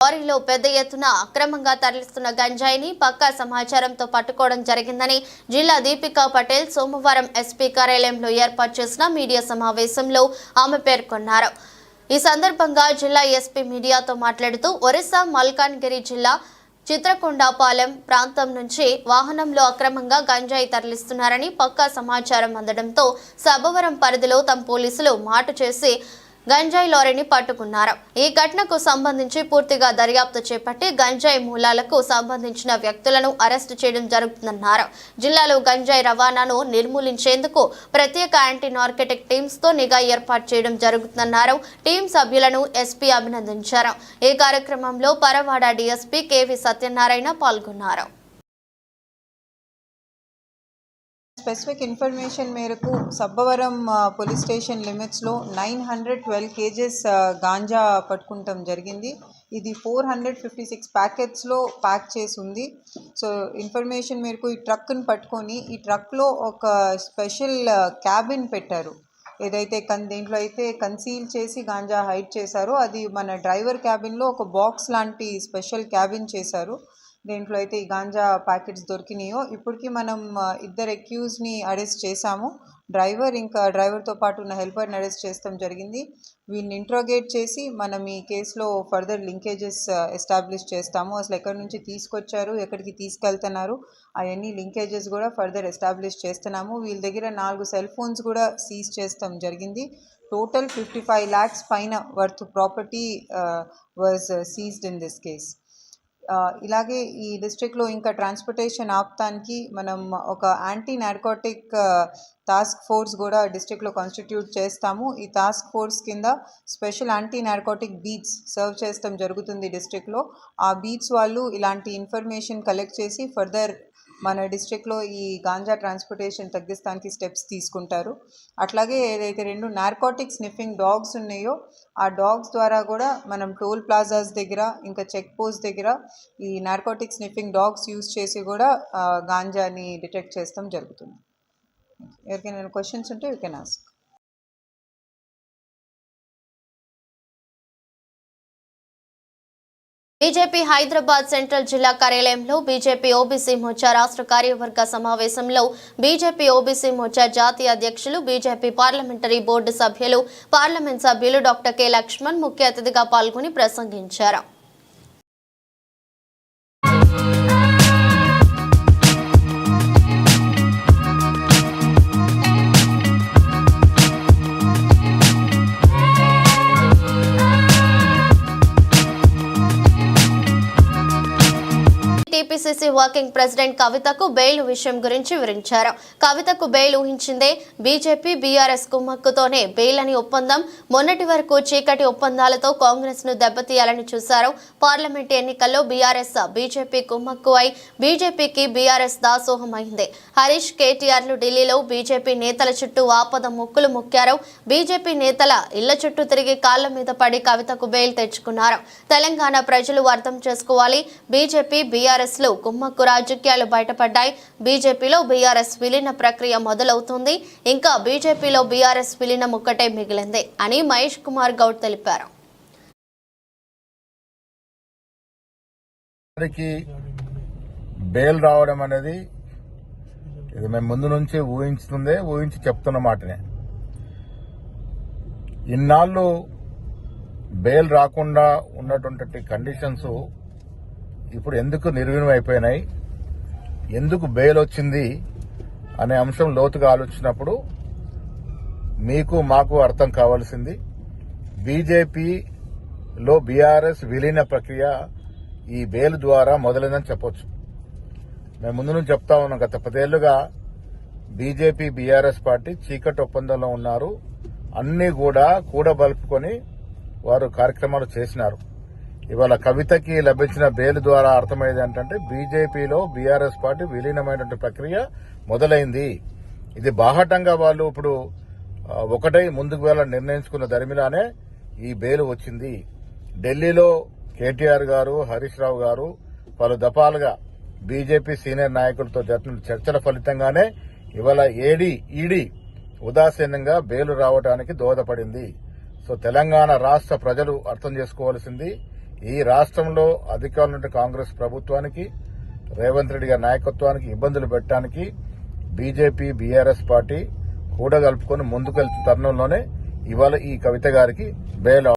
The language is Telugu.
లారీలో పెద్ద ఎత్తున అక్రమంగా తరలిస్తున్న గంజాయిని పక్కా సమాచారంతో పట్టుకోవడం జరిగిందని జిల్లా దీపికా పటేల్ సోమవారం ఎస్పీ కార్యాలయంలో ఏర్పాటు చేసిన మీడియా సమావేశంలో ఆమె పేర్కొన్నారు. ఈ సందర్భంగా జిల్లా ఎస్పీ మీడియాతో మాట్లాడుతూ ఒరిస్సా మల్కాన్గిరి జిల్లా చిత్రకొండపాలెం ప్రాంతం నుంచి వాహనంలో అక్రమంగా గంజాయి తరలిస్తున్నారని పక్కా సమాచారం అందడంతో సభవరం పరిధిలో తమ పోలీసులు మాటు చేసి గంజాయి లారీని పట్టుకున్నారు. ఈ ఘటనకు సంబంధించి పూర్తిగా దర్యాప్తు చేపట్టి గంజాయి మూలాలకు సంబంధించిన వ్యక్తులను అరెస్టు చేయడం జరుగుతుందన్నారు. జిల్లాలో గంజాయి రవాణాను నిర్మూలించేందుకు ప్రత్యేక యాంటీ నార్కెటిక్ టీమ్స్తో నిఘా ఏర్పాటు చేయడం జరుగుతుందన్నారు. టీం సభ్యులను ఎస్పీ అభినందించారు. ఈ కార్యక్రమంలో పరవాడ డీఎస్పీ కేవి సత్యనారాయణ పాల్గొన్నారు. స్పెసిఫిక్ ఇన్ఫర్మేషన్ మేరకు సబ్బవరం పోలీస్ స్టేషన్ లిమిట్స్లో nine hundred twelve kgs ganja పట్టుకుంటాం జరిగింది. ఇది ఫోర్ హండ్రెడ్ ఫిఫ్టీ సిక్స్ ప్యాకెట్స్లో ప్యాక్ చేసి ఉంది సో ఇన్ఫర్మేషన్ మేరకు ఈ ట్రక్ని పట్టుకొని ఈ ట్రక్లో ఒక స్పెషల్ క్యాబిన్ పెట్టారు. ఏదైతే కన్ దీంట్లో అయితే కన్సీల్ చేసి గాంజా హైడ్ చేశారో అది మన డ్రైవర్ క్యాబిన్లో ఒక బాక్స్ లాంటి స్పెషల్ క్యాబిన్ చేశారు. దేంట్లో అయితే ఈ గాంజా ప్యాకెట్స్ దొరికినాయో. ఇప్పటికీ మనం ఇద్దరు అక్యూజ్ని అరెస్ట్ చేశాము. డ్రైవర్ ఇంకా డ్రైవర్తో పాటు ఉన్న హెల్పర్ని అరెస్ట్ చేస్తాం జరిగింది. వీళ్ళని ఇంట్రోగేట్ చేసి మనం ఈ కేసులో ఫర్దర్ లింకేజెస్ ఎస్టాబ్లిష్ చేస్తాము. అసలు ఎక్కడి నుంచి తీసుకొచ్చారు ఎక్కడికి తీసుకెళ్తున్నారు అవన్నీ లింకేజెస్ కూడా ఫర్దర్ ఎస్టాబ్లిష్ చేస్తున్నాము. వీళ్ళ దగ్గర నాలుగు సెల్ ఫోన్స్ కూడా సీజ్ చేస్తాం జరిగింది. టోటల్ ఫిఫ్టీ ఫైవ్ ల్యాక్స్ పైన worth property was seized in this case. ఇలాగే ఈ డిస్ట్రిక్ట్లో ఇంకా ట్రాన్స్పోర్టేషన్ ఆపుతానికి మనం ఒక యాంటీ నార్కోటిక్ టాస్క్ ఫోర్స్ కూడా డిస్ట్రిక్ట్లో కాన్స్టిట్యూట్ చేస్తాము. ఈ టాస్క్ ఫోర్స్ కింద special anti narcotic beats serve చేస్తాం జరుగుతుంది డిస్ట్రిక్ట్లో. ఆ బీట్స్ వాళ్ళు ఇలాంటి ఇన్ఫర్మేషన్ కలెక్ట్ చేసి ఫర్దర్ మన డిస్ట్రిక్ట్లో ఈ గాంజా ట్రాన్స్పోర్టేషన్ తగ్గిస్తానికి స్టెప్స్ తీసుకుంటారు. అట్లాగే ఏదైతే రెండు నార్కోటిక్ స్నిఫింగ్ డాగ్స్ ఉన్నాయో ఆ డాగ్స్ ద్వారా కూడా మనం టోల్ ప్లాజాస్ దగ్గర ఇంకా చెక్ పోస్ట్ దగ్గర ఈ నార్కోటిక్ స్నిఫింగ్ డాగ్స్ యూస్ చేసి కూడా గాంజాని డిటెక్ట్ చేస్తాం జరుగుతుంది. ఎవరికైనా క్వశ్చన్స్ ఉంటే you can ask BJP Hyderabad central జిల్లా కార్యాలయంలో బీజేపీ ఓబీసీ మోర్చా రాష్ట్ర కార్యవర్గ సమావేశంలో బీజేపీ ఓబీసీ మోర్చా జాతీయ అధ్యక్షులు బీజేపీ పార్లమెంటరీ బోర్డు సభ్యులు పార్లమెంట్ సభ్యులు డాక్టర్ కె లక్ష్మణ్ ముఖ్య అతిథిగా పాల్గొని ప్రసంగించారు. టీపీసీసీ వర్కింగ్ ప్రెసిడెంట్ కవితకు బెయిల్ విషయం గురించి వివరించారు. కవితకు బెయిల్ ఊహించిందే బీజేపీ బీఆర్ఎస్ కుమ్మక్కుతోనే బెయిల్ అని ఒప్పందం. మొన్నటి వరకు చీకటి ఒప్పందాలతో కాంగ్రెస్ను దెబ్బతీయాలని చూశారు. పార్లమెంట్ ఎన్నికల్లో బీఆర్ఎస్ బీజేపీ కుమ్మక్కు అయి బీజేపీకి బీఆర్ఎస్ దాసోహం అయింది. హరీష్ కేటీఆర్లు ఢిల్లీలో బీజేపీ నేతల చుట్టూ ఆపద ముక్కులు మొక్కారు. బీజేపీ నేతల ఇళ్ళ చుట్టూ తిరిగి కాళ్ళ మీద పడి కవితకు బెయిల్ తెచ్చుకున్నారు. తెలంగాణ ప్రజలు అర్థం చేసుకోవాలి. బీజేపీ బీఆర్ఎస్ పార్టీలు కుమ్మక్కు రాజకీయాలు బయటపడ్డాయి. బీజేపీలో బీఆర్ఎస్ విలీన ప్రక్రియ మొదలవుతుంది. ఇంకా బీజేపీలో బీఆర్ఎస్ విలీనం ఒక్కటే మిగిలింది అని మహేష్ కుమార్ గౌడ్ తెలిపారు. బెయిల్ రావడం అనేది ఇది మేము ముందు నుంచి ఊహించుతుందే ఊహించి చెప్తున్న మాటనే. ఇన్నాళ్ళు బెయిల్ రాకుండా ఉన్నటువంటి కండిషన్స్ ఇప్పుడు ఎందుకు నిర్వీణం అయిపోయినాయి? ఎందుకు బెయిల్ వచ్చింది? అనే అంశం లోతుగా ఆలోచించినప్పుడు మీకు మాకు అర్థం కావాల్సింది బీజేపీలో బీఆర్ఎస్ విలీన ప్రక్రియ ఈ బెయిల్ ద్వారా మొదలైందని చెప్పొచ్చు. మేము ముందు నుంచి చెప్తా ఉన్నాం గత పదేళ్ళుగా బీజేపీ బీఆర్ఎస్ పార్టీ చీకటి ఒప్పందంలో ఉన్నారు. అన్ని కూడా కూడబలుపుకొని వారు కార్యక్రమాలు చేసినారు. ఇవాళ కవితకి లభించిన బెయిల్ ద్వారా అర్థమయ్యేది ఏంటంటే బీజేపీలో బీఆర్ఎస్ పార్టీ విలీనమైనటువంటి ప్రక్రియ మొదలైంది. ఇది బాహటంగా వాళ్ళు ఇప్పుడు ఒకటై ముందుకు వెళ్ళాలని నిర్ణయించుకున్న దరిమిలానే ఈ బెయిల్ వచ్చింది. ఢిల్లీలో కేటీఆర్ గారు హరీష్ రావు గారు పలు దఫాలుగా బీజేపీ సీనియర్ నాయకులతో జరిపిన చర్చల ఫలితంగానే ఇవాళ ఏడీ ఈడీ ఉదాసీనంగా బెయిల్ రావడానికి దోహదపడింది. సో తెలంగాణ రాష్ట్ర ప్రజలు అర్థం చేసుకోవాల్సింది ఈ రాష్ట్రంలో అధికారులు కాంగ్రెస్ ప్రభుత్వానికి రేవంత్ రెడ్డి గారి నాయకత్వానికి ఇబ్బందులు పెట్టడానికి బీజేపీ బీఆర్ఎస్ పార్టీ కూడగలుపుకొని ముందుకెళ్తున్న తరుణంలోనే ఇవాళ ఈ కవిత గారికి బెయిల్